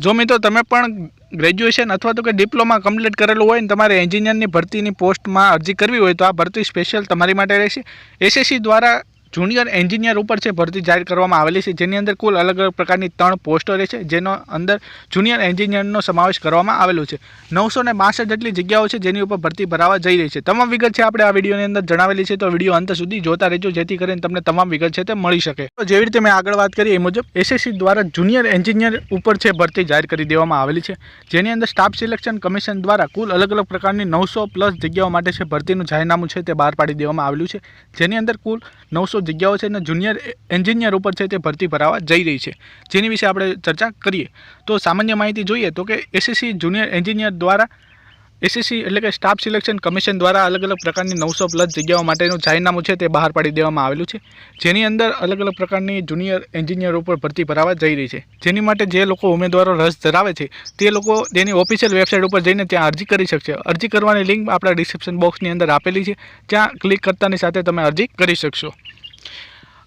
જો મિત્રો તમે પણ ગ્રેજ્યુએશન અથવા તો કે ડિપ્લોમા કમ્પ્લીટ કરેલું હોય ને તમારે એન્જિનિયરની ભરતીની પોસ્ટમાં અરજી કરવી હોય તો આ ભરતી સ્પેશિયલ તમારી માટે રહેશે. એસએસસી દ્વારા જુનિયર એન્જિનિયર ઉપર છે ભરતી જાહેર કરવામાં આવેલી છે. જેની અંદર કુલ અલગ અલગ પ્રકારની ત્રણ પોસ્ટો રહેશે જેનો અંદર જુનિયર એન્જિનિયરનો સમાવેશ કરવામાં આવેલો છે. નવસો ને બાસઠ જેટલી જગ્યાઓ છે જેની ઉપર ભરતી ભરાવા જઈ રહી છે. તમામ વિગત છે આપણે આ વિડીયોની અંદર જણાવેલી છે. તો વીડિયો અંત સુધી જોતા રહેજો, જેથી કરીને તમને તમામ વિગત છે તે મળી શકે. તો જેવી રીતે મેં આગળ વાત કરી એ મુજબ એસએસસી દ્વારા જુનિયર એન્જિનિયર ઉપર છે ભરતી જાહેર કરી દેવામાં આવેલી છે. જેની અંદર સ્ટાફ સિલેક્શન કમિશન દ્વારા કુલ અલગ અલગ પ્રકારની નવસો પ્લસ જગ્યાઓ માટે છે ભરતીનું જાહેરનામું છે તે બહાર પાડી દેવામાં આવેલું છે. જેની અંદર કુલ નવસો જગ્યાઓ છે અને જુનિયર એન્જિનિયર ઉપર છે તે ભરતી ભરાવા જઈ રહી છે. જેની વિશે આપણે ચર્ચા કરીએ. તો સામાન્ય માહિતી જોઈએ તો કે એસએસસી જુનિયર એન્જિનિયર દ્વારા એસએસસી એટલે કે સ્ટાફ સિલેક્શન કમિશન દ્વારા અલગ અલગ પ્રકારની નવસો પ્લસ જગ્યાઓ માટેનું જાહેરનામું છે તે બહાર પાડી દેવામાં આવેલું છે. જેની અંદર અલગ અલગ પ્રકારની જુનિયર એન્જિનિયર ઉપર ભરતી ભરાવા જઈ રહી છે. જેની માટે જે લોકો ઉમેદવારો રસ ધરાવે છે, તે લોકો તેની ઓફિશિયલ વેબસાઇટ ઉપર જઈને ત્યાં અરજી કરી શકશે. અરજી કરવાની લિંક આપણા ડિસ્ક્રિપ્શન બોક્સની અંદર આપેલી છે. ત્યાં ક્લિક કરતાની સાથે તમે અરજી કરી શકશો.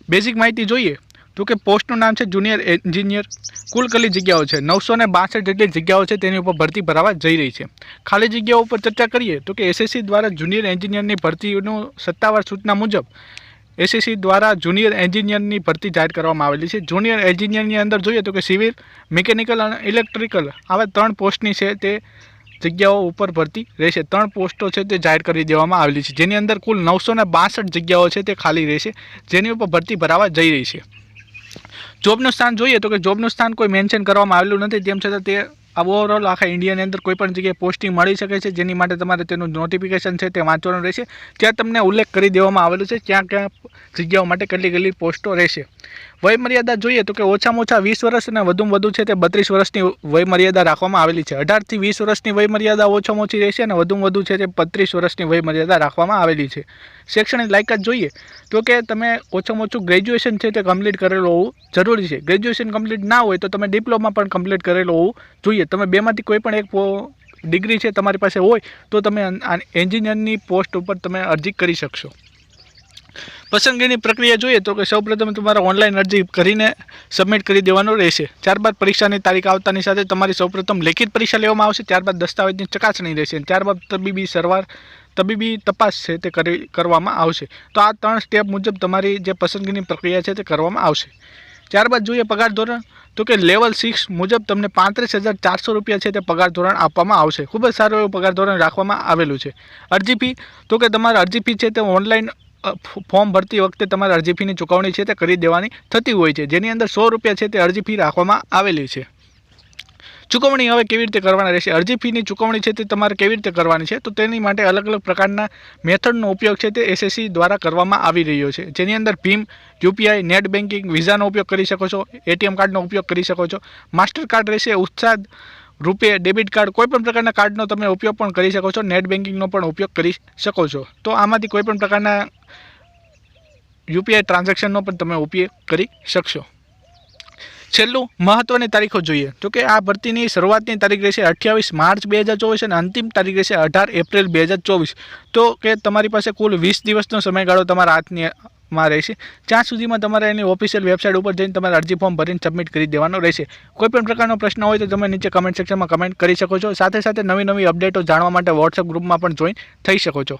બેઝિક માહિતી જોઈએ તો કે પોસ્ટનું નામ છે જુનિયર એન્જિનિયર કુલ કેટલી જગ્યાઓ છે? નવસો ને બાસઠ જેટલી જગ્યાઓ છે તેની ઉપર ભરતી ભરાવા જઈ રહી છે. ખાલી જગ્યાઓ ઉપર ચર્ચા કરીએ તો કે એસએસસી દ્વારા જુનિયર એન્જિનિયરની ભરતીનું સત્તાવાર સૂચના મુજબ એસએસસી દ્વારા જુનિયર એન્જિનિયરની ભરતી જાહેર કરવામાં આવેલી છે. જુનિયર એન્જિનિયરની અંદર જોઈએ તો કે સિવિલ મિકેનિકલ અને ઇલેક્ટ્રિકલ આવા ત્રણ પોસ્ટની છે તે જગ્યાઓ ઉપર ભરતી રહેશે. ત્રણ પોસ્ટો છે તે જાહેર કરી દેવામાં આવેલી છે. જેની અંદર કુલ નવસો જગ્યાઓ છે તે ખાલી રહેશે. જેની ઉપર ભરતી ભરાવા જઈ રહી છે. જોબનું સ્થાન જોઈએ તો કે જોબનું સ્થાન કોઈ મેન્શન કરવામાં આવેલું નથી. તેમ છતાં તે ઓવરઓલ આખા ઇન્ડિયાની અંદર કોઈ પણ જગ્યાએ પોસ્ટિંગ મળી શકે છે, જેની માટે તમારે તેનું નોટિફિકેશન છે તે વાંચવાનું રહેશે. ત્યાં તમને ઉલ્લેખ કરી દેવામાં આવેલું છે ક્યાં ક્યાં જગ્યાઓ માટે કેટલી કેટલી પોસ્ટો રહેશે. વયમર્યાદા જોઈએ તો કે ઓછામાં ઓછા વીસ વર્ષ અને વધુમાં વધુ છે તે બત્રીસ વર્ષની વયમર્યાદા રાખવામાં આવેલી છે. અઢારથી વીસ વર્ષની વયમર્યાદા ઓછામાં ઓછી રહેશે અને વધુમાં વધુ છે તે બત્રીસ વર્ષની વયમર્યાદા રાખવામાં આવેલી છે. શૈક્ષણિક લાયકાત જોઈએ તો કે તમે ઓછામાં ઓછું ગ્રેજ્યુએશન છે તે કમ્પ્લીટ કરેલું હોવું જરૂરી છે. ગ્રેજ્યુએશન કમ્પ્લીટ ના હોય તો તમે ડિપ્લોમા પણ કમ્પ્લીટ કરેલું હોવું જોઈએ. તમે બેમાંથી કોઈ પણ એક ડિગ્રી છે તમારી પાસે હોય, તો તમે એન્જિનિયરની પોસ્ટ ઉપર તમે અરજી કરી શકશો. પસંદગીની પ્રક્રિયા જોઈએ તો કે સૌપ્રથમ તમારે ઓનલાઈન અરજી કરીને સબમિટ કરી દેવાનું રહેશે. ત્યારબાદ પરીક્ષાની તારીખ આવતાની સાથે તમારી સૌપ્રથમ લેખિત પરીક્ષા લેવામાં આવશે. ત્યારબાદ દસ્તાવેજની ચકાસણી રહેશે. ત્યારબાદ તબીબી સારવાર તબીબી તપાસ છે તે કરી કરવામાં આવશે. તો આ ત્રણ સ્ટેપ મુજબ તમારી જે પસંદગીની પ્રક્રિયા છે તે કરવામાં આવશે. ત્યારબાદ જોઈએ પગાર ધોરણ. તો કે લેવલ સિક્સ મુજબ તમને પાંત્રીસ હજાર ચારસો રૂપિયા છે તે પગાર ધોરણ આપવામાં આવશે. ખૂબ જ સારું એવું પગાર ધોરણ રાખવામાં આવેલું છે. અરજી ફી તો કે તમારે અરજી ફી છે તે ઓનલાઈન ફોર્મ ભરતી વખતે તમારે અરજી ફીની ચૂકવણી છે તે કરી દેવાની થતી હોય છે. જેની અંદર સો રૂપિયા છે તે અરજી ફી રાખવામાં આવેલી છે. ચૂકવણી હવે કેવી રીતે કરવાની રહેશે? અરજી ફીની ચૂકવણી છે તે તમારે કેવી રીતે કરવાની છે? તો તેની માટે અલગ અલગ પ્રકારના મેથડનો ઉપયોગ છે તે એસએસસી દ્વારા કરવામાં આવી રહ્યો છે. જેની અંદર ભીમ યુપીઆઈ નેટ બેન્કિંગ વિઝાનો ઉપયોગ કરી શકો છો, એટીએમ કાર્ડનો ઉપયોગ કરી શકો છો. માસ્ટર કાર્ડ રહેશે ઉત્સાદ રૂપે ડેબિટ કાર્ડ. કોઈપણ પ્રકારના કાર્ડનો તમે ઉપયોગ પણ કરી શકો છો. નેટ બેન્કિંગનો પણ ઉપયોગ કરી શકો છો. તો આમાંથી કોઈપણ પ્રકારના યુપીઆઈ ટ્રાન્ઝેક્શનનો પણ તમે ઉપયોગ કરી શકશો. છેલ્લું મહત્ત્વની તારીખો જોઈએ. તો કે આ ભરતીની શરૂઆતની તારીખ રહેશે અઠ્યાવીસ માર્ચ બે હજાર ચોવીસ અને અંતિમ તારીખ રહેશે અઢાર એપ્રિલ બે હજાર ચોવીસ. તો કે તમારી પાસે કુલ વીસ દિવસનો સમયગાળો તમારા હાથની માં રહેશે. ત્યાં સુધીમાં તમારે એની ઓફિશિયલ વેબસાઇટ ઉપર જઈને તમારે અરજી ફોર્મ ભરીને સબમિટ કરી દેવાનો રહેશે. કોઈ પણ પ્રકારનો પ્રશ્ન હોય તો તમે નીચે કમેન્ટ સેક્શનમાં કમેન્ટ કરી શકો છો. સાથે સાથે નવી નવી અપડેટો જાણવા માટે વોટ્સઅપ ગ્રુપમાં પણ જોઈન થઈ શકો છો.